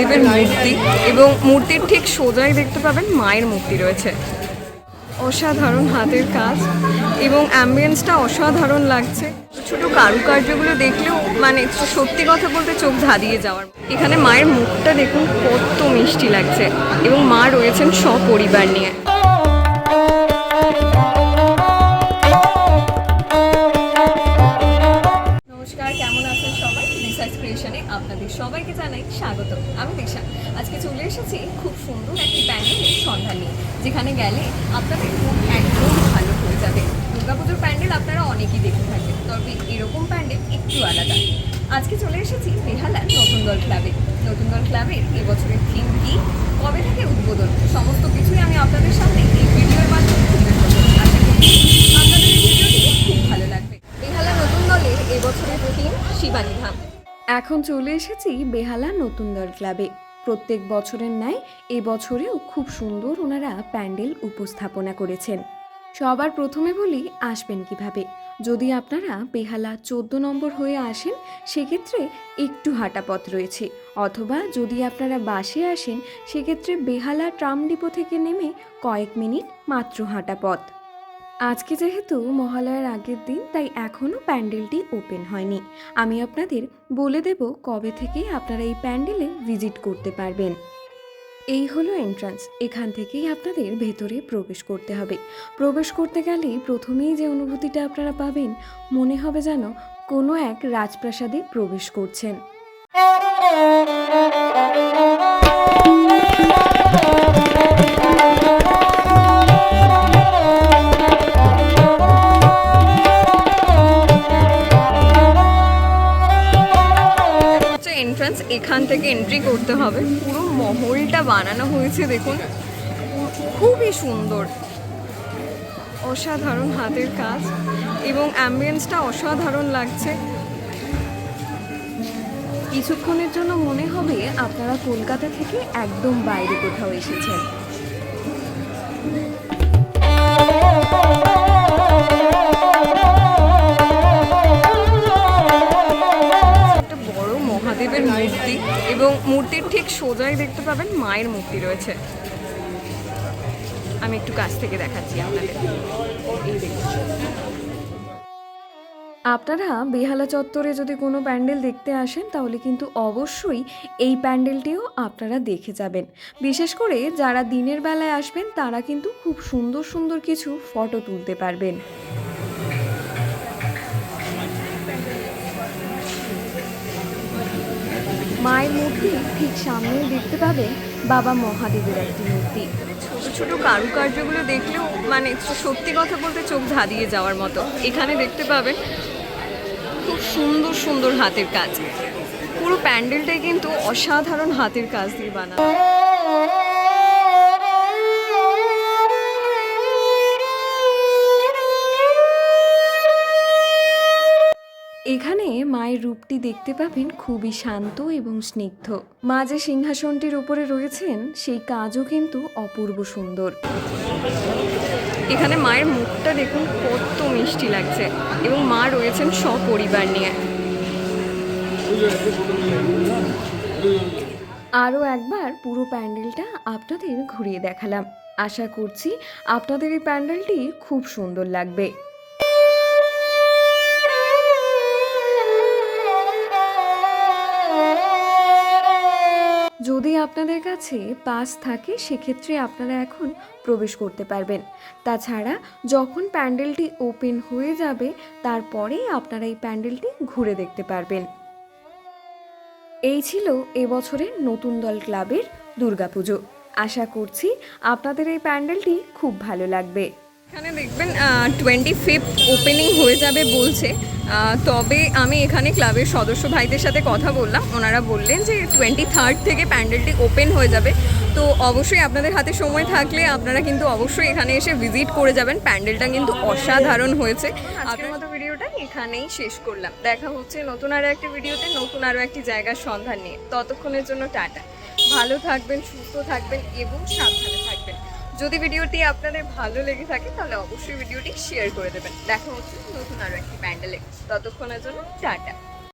মহাদেবের মূর্তি এবং মূর্তির ঠিক সোজাই দেখতে পাবেন মায়ের মূর্তি রয়েছে। অসাধারণ হাতের কাজ এবং অ্যাম্বিয়েন্সটা অসাধারণ লাগছে। ছোট কারুকার্যগুলো দেখলেও মানে সত্যি কথা বলতে চোখ ধাঁধিয়ে যাওয়ার এখানে মায়ের মুখটা দেখুন কত মিষ্টি লাগছে এবং মা রয়েছেন সপরিবার নিয়ে। স্বাগত। আমি দিশা। আজকে চলে এসেছি খুব সুন্দর একটি প্যান্ডেলের সন্ধান নিয়ে, যেখানে গেলে আপনাদের মন একদম ভালো হয়ে যাবে। দুর্গাপুজোর প্যান্ডেল আপনারা অনেকেই দেখে থাকেন, তবে এরকম প্যান্ডেল একটু আলাদা। আজকে চলে এসেছি বেহালার নতুন দল ক্লাবে। নতুন দল ক্লাবের এবছরের থিম কি? কবে থেকে উদ্বোধন? সমস্ত কিছুই আমি আপনাদের সামনে এই ভিডিওর মাধ্যমে তুলে ধরবো আশা করছি আপনাদের এই ভিডিওটি খুব ভালো লাগবে বেহালা নতুন দলের এবছরের থিম শিবানী ধাম এখন চলে এসেছি বেহালা নতুন দল ক্লাবে। প্রত্যেক বছরের ন্যায় এবছরেও খুব সুন্দর ওনারা প্যান্ডেল উপস্থাপনা করেছেন। সবার প্রথমে বলি, আসবেন কীভাবে? যদি আপনারা বেহালা চোদ্দ নম্বর হয়ে আসেন, সেক্ষেত্রে একটু হাঁটা পথ রয়েছে। অথবা যদি আপনারা বাসে আসেন, সেক্ষেত্রে বেহালা ট্রাম ডিপো থেকে নেমে কয়েক মিনিট মাত্র হাঁটা পথ আজকে যেহেতু মহালয়ার আগের দিন, তাই এখনও প্যান্ডেলটি ওপেন হয়নি। আমি আপনাদের বলে দেব কবে থেকে আপনারা এই প্যান্ডেলে ভিজিট করতে পারবেন। এই হলো এন্ট্রান্স এখান থেকেই আপনাদের ভেতরে প্রবেশ করতে হবে। প্রবেশ করতে গেলেই প্রথমেই যে অনুভূতিটা আপনারা পাবেন, মনে হবে যেন কোনো এক রাজপ্রাসাদে প্রবেশ করছেন। হচ্ছে এন্ট্রান্স এখান থেকে এন্ট্রি করতে হবে। পুরো মহলটা বানানো হয়েছে, দেখুন। খুবই সুন্দর। অসাধারণ হাতের কাজ এবং অ্যাম্বিয়েন্সটা অসাধারণ লাগছে। কিছুক্ষণের জন্য মনে হবে আপনারা কলকাতা থেকে একদম বাইরে কোথাও এসেছেন। মূর্তি এবং মূর্তির ঠিক সোজাই দেখতে পাবেন মায়ের মূর্তি রয়েছে। আমি একটু কাছ থেকে দেখাচ্ছি আপনাদের। আপনারা বেহালা চত্বরে যদি কোনো প্যান্ডেল দেখতে আসেন, তাহলে কিন্তু অবশ্যই এই প্যান্ডেলটিও আপনারা দেখে যাবেন। বিশেষ করে যারা দিনের বেলায় আসবেন, তারা কিন্তু খুব সুন্দর সুন্দর কিছু ফটো তুলতে পারবেন। মায়ের মূর্তি ঠিক সামনেই দেখতে পাবে বাবা মহাদেবের একটি মূর্তি। ছোট ছোট কারুকার্যগুলো দেখলেও মানে সত্যি কথা বলতে চোখ ধাঁধিয়ে যাওয়ার মতো। এখানে দেখতে পাবে খুব সুন্দর সুন্দর হাতের কাজ। পুরো প্যান্ডেলটাই কিন্তু অসাধারণ হাতের কাজ দিয়ে বানানো। এখানে মায়ের রূপটি দেখতে পাবেন খুবই শান্ত এবং স্নিগ্ধ। মা যে সিংহাসনটির উপরে রয়েছেন, সেই কাজও কিন্তু অপূর্ব সুন্দর। এখানে মায়ের মুখটা দেখুন কত মিষ্টি লাগছে এবং মা রয়েছেন সপরিবার নিয়ে। আরও একবার পুরো প্যান্ডেলটা আপনাদের ঘুরিয়ে দেখালাম। আশা করছি আপনাদের এই প্যান্ডেলটি খুব সুন্দর লাগবে। যদি আপনাদের কাছে পাস থাকে, সেক্ষেত্রে আপনারা এখন প্রবেশ করতে পারবেন। তাছাড়া, যখন প্যান্ডেলটি ওপেন হয়ে যাবে তারপরেই আপনারা এই প্যান্ডেলটি ঘুরে দেখতে পারবেন। এই ছিল এবছরের নতুন দল ক্লাবের দুর্গাপুজো। আশা করছি আপনাদের এই প্যান্ডেলটি খুব ভালো লাগবে। এখানে দেখবেন টোয়েন্টি ফিফথ ওপেনিং হয়ে যাবে বলছে। তবে আমি এখানে ক্লাবের সদস্য ভাইদের সাথে কথা বললাম। ওনারা বললেন যে টোয়েন্টি থার্ড থেকে প্যান্ডেলটি ওপেন হয়ে যাবে। তো অবশ্যই আপনাদের হাতে সময় থাকলে আপনারা কিন্তু অবশ্যই এখানে এসে ভিজিট করে যাবেন। প্যান্ডেলটা কিন্তু অসাধারণ হয়েছে। আজকের মতো ভিডিওটা এখানেই শেষ করলাম। দেখা হচ্ছে নতুন আরও একটি ভিডিওতে নতুন আরও একটি জায়গার সন্ধান নিয়ে। ততক্ষণের জন্য টাটা। ভালো থাকবেন সুস্থ থাকবেন এবং সাবধানে থাকবেন। যদি ভিডিওটি আপনাদের ভালো লেগে থাকে, তাহলে অবশ্যই ভিডিওটি শেয়ার করে দেবেন। দেখা হচ্ছে নতুন আরও একটি প্যান্ডেলে ততক্ষণের জন্য টাটা।